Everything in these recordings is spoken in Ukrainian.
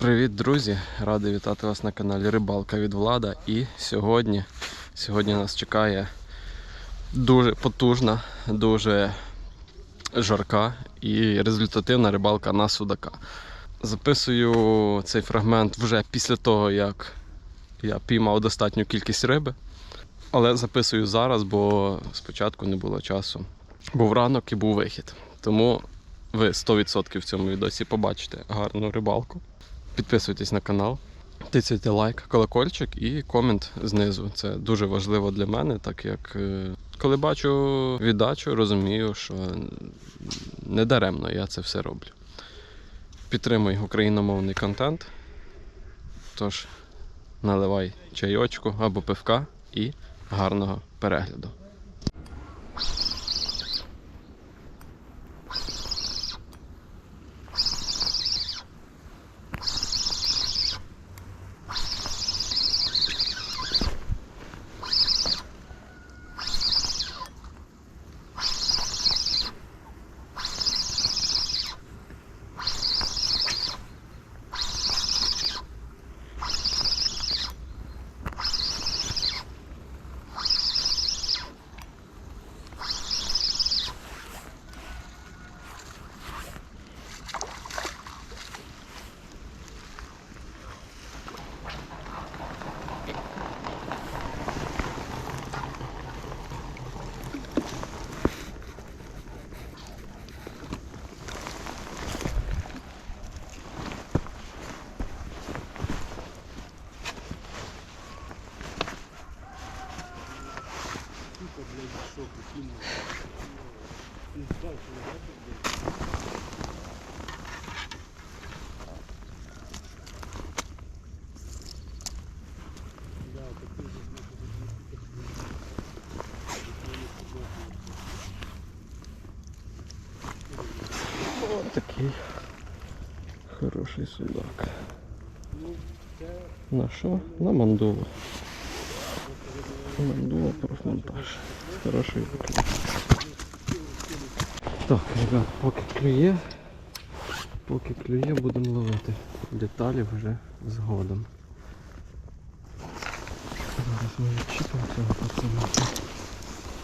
Привіт, друзі! Радий вітати вас на каналі Рибалка від Влада. І сьогодні, сьогодні нас чекає дуже потужна, дуже жарка і результативна рибалка на судака. Записую цей фрагмент вже після того, як я піймав достатню кількість риби. Але записую зараз, бо спочатку не було часу. Був ранок і був вихід. Тому ви 100% в цьому відосі побачите гарну рибалку. Підписуйтесь на канал, тицяйте лайк, колокольчик і комент знизу. Це дуже важливо для мене, так як е, коли бачу віддачу, розумію, що не даремно я це все роблю. Підтримуй україномовний контент. Тож наливай чайочку або пивка і гарного перегляду. Такий хороший судак. На що? На мандулу. Мандула профмонтаж. Хороший поклюв. Так, ребят, поки клює, поки клює, будемо ловити. Деталі вже згодом. Зараз ми відчіпимо цього пацана.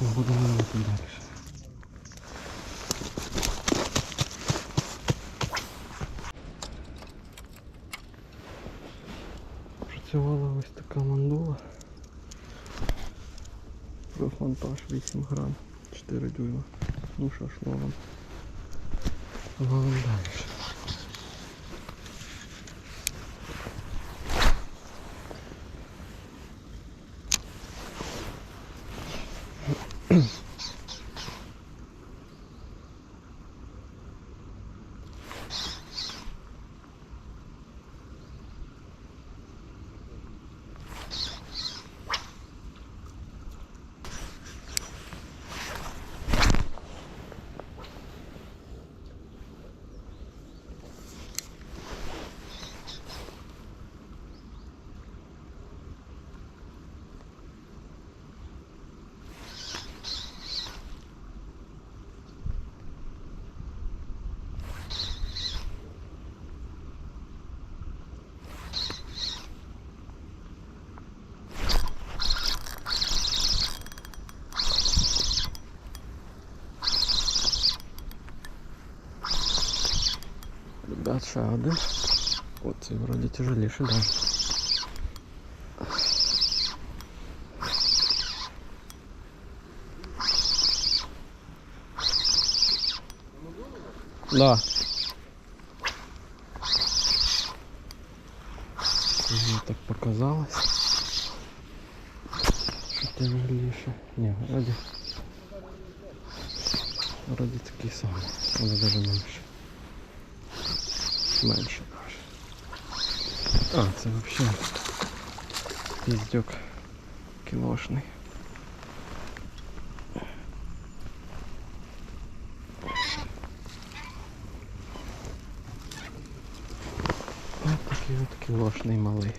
Будемо ловити далі. Працювала ось така мандула. Профмонтаж 8 грам, 4 дюйма. Ну що ж, ловим. Ловим далі. Ребят, ще один. Оцей вроді тяжеліше, да. Да. Мені так показалось. Що тяжеліше. Ні, вроді. Вроді такий самий, але навіть менше. Менше даже. А, це вообще піздюк кілошний. Ось такий от кілошний малий.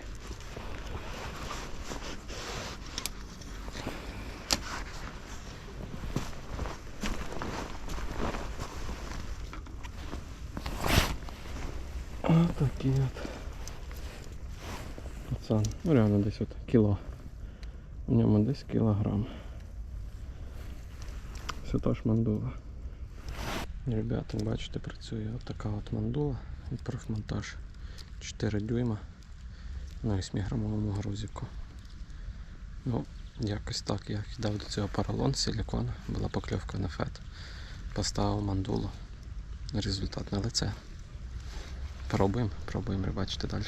Пацан, ну реально десь от кіло. У ньому десь кілограм. Все та ж мандула. Ребята, бачите, працює от така от мандула профмонтаж 4 дюйма на 8-грамовому грузику. Ну, якось так я кидав до цього поролон, силікон, була покльовка на фет. Поставив мандулу. Результат на лице. Пробуємо, пробуємо рибачити далі.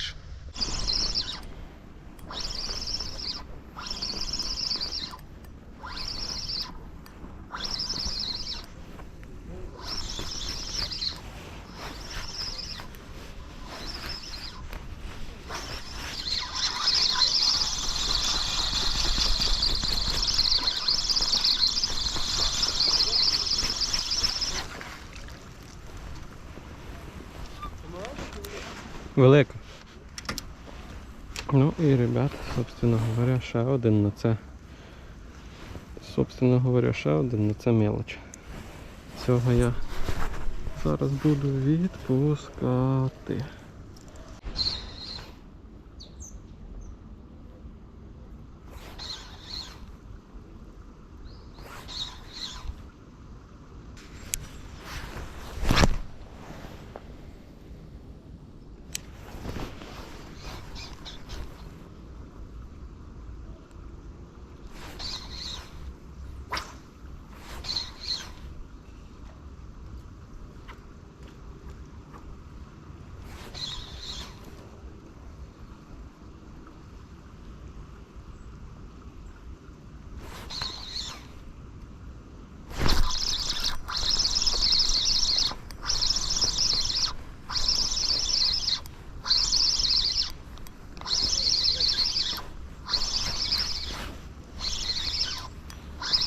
Велика. Ну і, ребят, собственно говоря, ще один на це. Собственно говоря, ще один на це мелоч. Цього я зараз буду відпускати.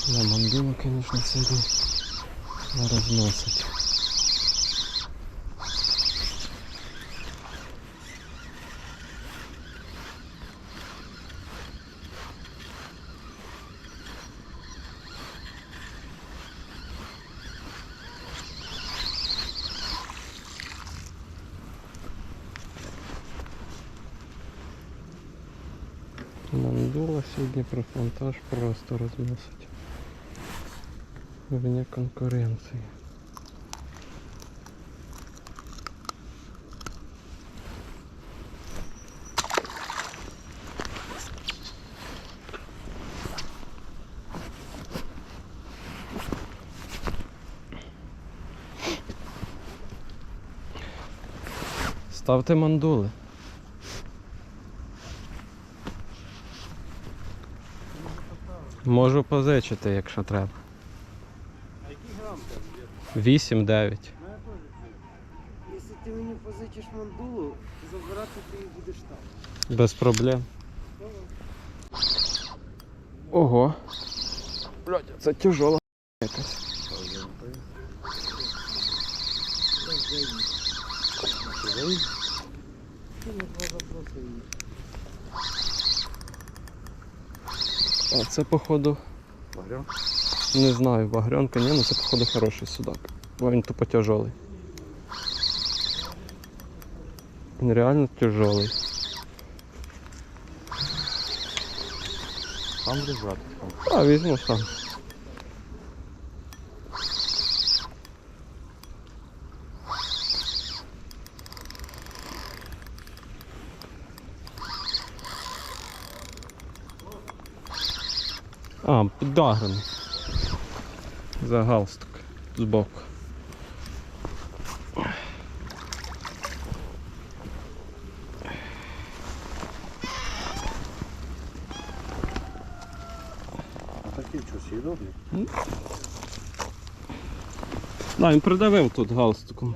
Да, мандула, конечно, сьогодні розносить. Мандула сьогодні про фонтаж просто розносить. Вне конкуренції. Ставте мандули. Можу позичити, якщо треба. А який грам там є? 8-9. Мене теж Якщо ти мені позичиш мандулу, забирати ти її будеш там. Без проблем. Ого. Блядь, це тяжело якась. Заброси це походу. Не знаю, багрянка, ні, ну це походу хороший судак. Бо він тупо тяжелий. Він реально тяжелий. Сам лежати. А, візьму сам. А, піддаграний. За галстук збоку. Такі що, сідобні? Да, він придавив тут галстуком.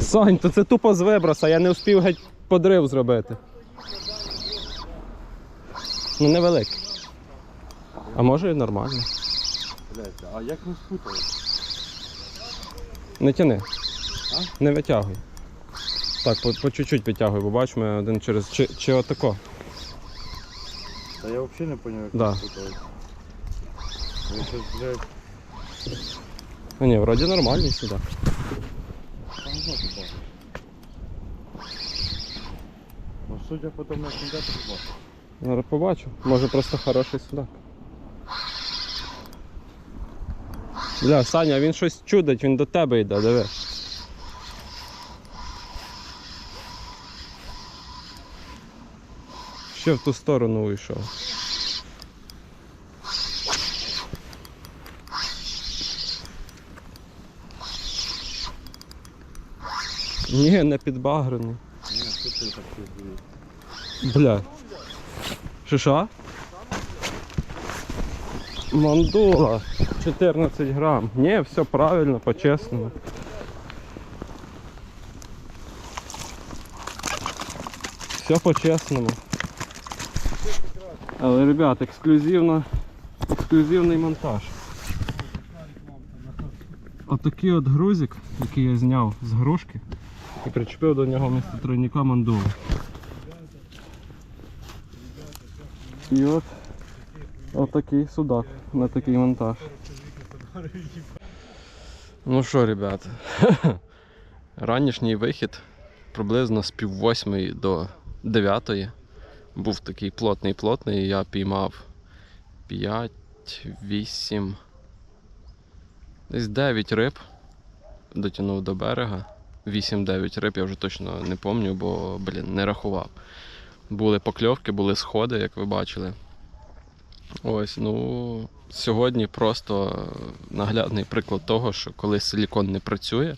Сань, то це тупо з виброса, я не встиг геть подрив зробити. Ну невеликий. А може і нормально. Блять, а як ви спутали? Не тяни. Не витягуй. Так, по, по чуть-чуть підтягуй, бо бач, ми один через. Чи, чи отако. Та я взагалі не зрозумів, як Да. спутали. Щось, блядь, А ні, вроді нормальний сюди. там знати бачу. Ну судя по тому, як йде, то. Зараз побачу. Може просто хороший судак. Бля, Саня, він щось чудить, він до тебе йде, диви. Ще в ту сторону уйшов. Ні, не підбагрений. Бля. Що що? Мандула. 14 грам. Ні, все правильно, по-чесному. Все по-чесному. Але, ребят, ексклюзивно, ексклюзивний монтаж. Отакий от грузик, який я зняв з грушки і причепив до нього вмісто тройника мандулу. І от отакий судак на такий монтаж. Ну що, ребята, ранішній вихід приблизно з пів восьмої до дев'ятої. Був такий плотний-плотний, я піймав 5, 8, десь 9 риб. Дотягнув до берега. 8-9 риб, я вже точно не пам'ятаю, бо, блін, не рахував. Були покльовки, були сходи, як ви бачили. Ось, ну, сьогодні просто наглядний приклад того, що коли силікон не працює,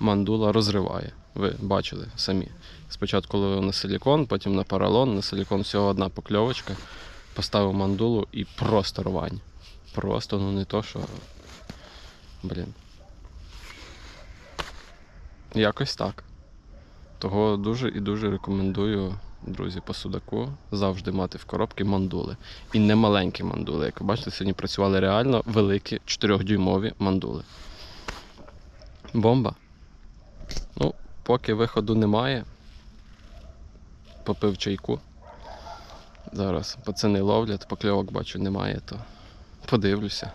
мандула розриває. Ви бачили самі. Спочатку ловив на силікон, потім на паралон, на силікон всього одна покльовочка. Поставив мандулу і просто рвань. Просто, ну не то, що. Блін. Якось так. Того дуже і дуже рекомендую, друзі, по судаку завжди мати в коробці мандули. І не маленькі мандули. Як ви бачите, сьогодні працювали реально великі 4-дюймові мандули. Бомба. Ну, поки виходу немає. Попив чайку. Зараз пацани ловлять, покльовок бачу немає, то подивлюся.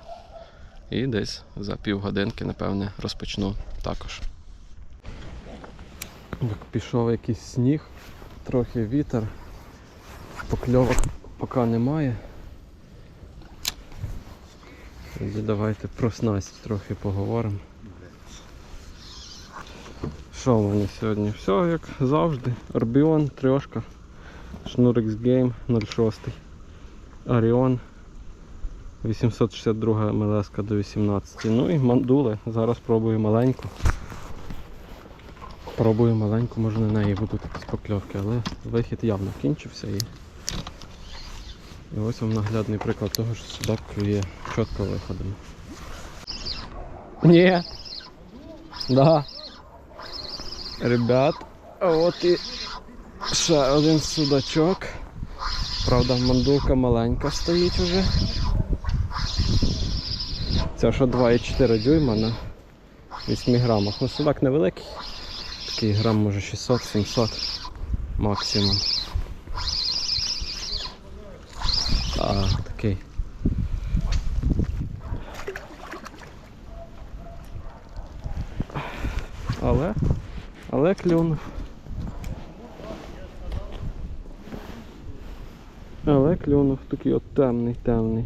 І десь за півгодинки, напевне, розпочну також. Так, пішов якийсь сніг, трохи вітер, покльовок поки немає. Тоді давайте про снасть трохи поговоримо. Що в мене сьогодні? Все як завжди. Орбіон, трьошка, Шнурикс Game 06, Оріон 862 МЛС до 18. Ну і мандули. Зараз пробую маленьку. Пробую маленьку, може на неї будуть якісь покльовки, але вихід явно кінчився і. І ось вам наглядний приклад того, що судак клює чітко виходом. Ні. Да. Ребят, от і ще один судачок. Правда, мандулка маленька стоїть уже. Це що 2,4 дюйма на 8 грамах. Ну судак невеликий. Такий грам може 600-700 максимум. А, такий. Але, але клюнув. Але клюнув такий от темний, темний.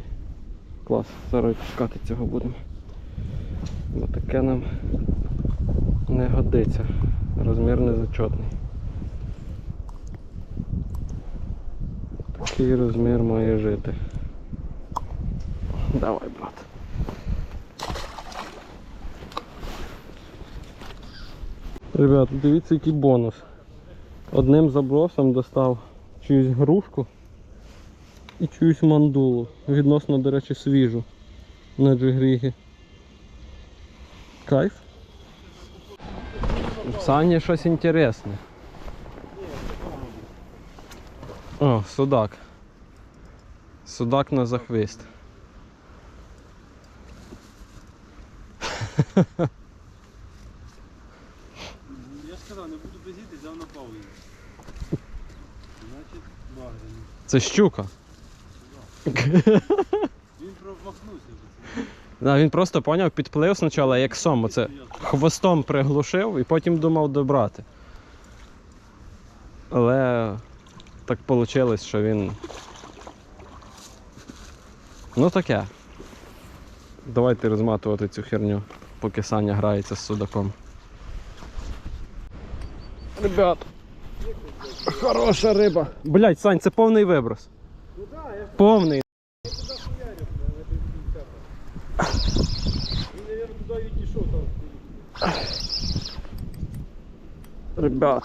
Клас, зараз пускати цього будемо. Бо таке нам не годиться. Розмір незачетний. Такий розмір має жити. Давай, брат. Ребят, дивіться який бонус. Одним забросом достав чиюсь грушку і чиюсь мандулу. Відносно, до речі, свіжу на джигрігі. Кайф. В Сані щось інтересне. О, судак. Судак на захвист. Я ж сказав, не буду без їти, взяв на паву її. Значить, багряний. Це щука. Він промахнувся вже. Да, він просто поняв, підплив спочатку як сом. Оце хвостом приглушив і потім думав добрати. Але так вийшло, що він. Ну таке. Давайте розматувати цю херню, поки Саня грається з судаком. Ребят, хороша риба. Блять, Сань, це повний виброс. Ну Повний. туди хуярю, бля, на десь Він, мабуть, туди відійшов там. Ребят.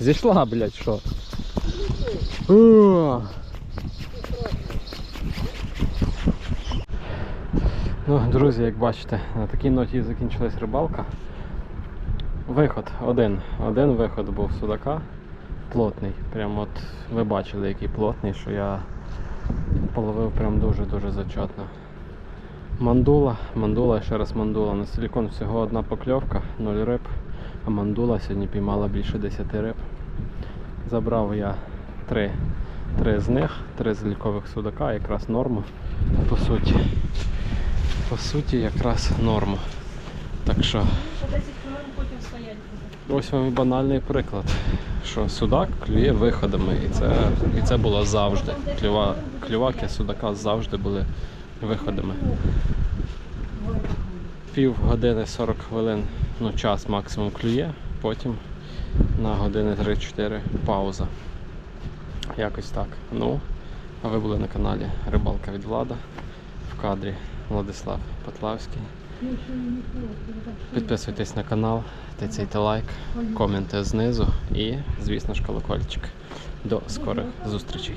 Зійшла, блядь, що? Ну, друзі, як бачите, на такій ноті закінчилась рибалка. Виход один. Один виход був судака. Плотний. Прям от ви бачили, який плотний, що я половив прям дуже-дуже зачетно. Мандула, мандула, ще раз мандула. На силікон всього одна покльовка, 0 риб, а мандула сьогодні піймала більше 10 риб. Забрав я три, три з них, три з лікових судака, якраз норму. По суті. По суті, якраз норму. Так що, Ще 10 хвилин потім стоять буде. Ось вам і банальний приклад. Що судак клює виходами, і це, і це було завжди. Клюва, клюваки судака завжди були виходами. Пів години 40 хвилин, ну час максимум клює, потім на години 3-4 пауза. Якось так. Ну, а ви були на каналі Рибалка від Влада. В кадрі Владислав Петлавський. Підписуйтесь на канал, тицяйте лайк, коменти знизу і, звісно ж, колокольчик. До скорих зустрічей.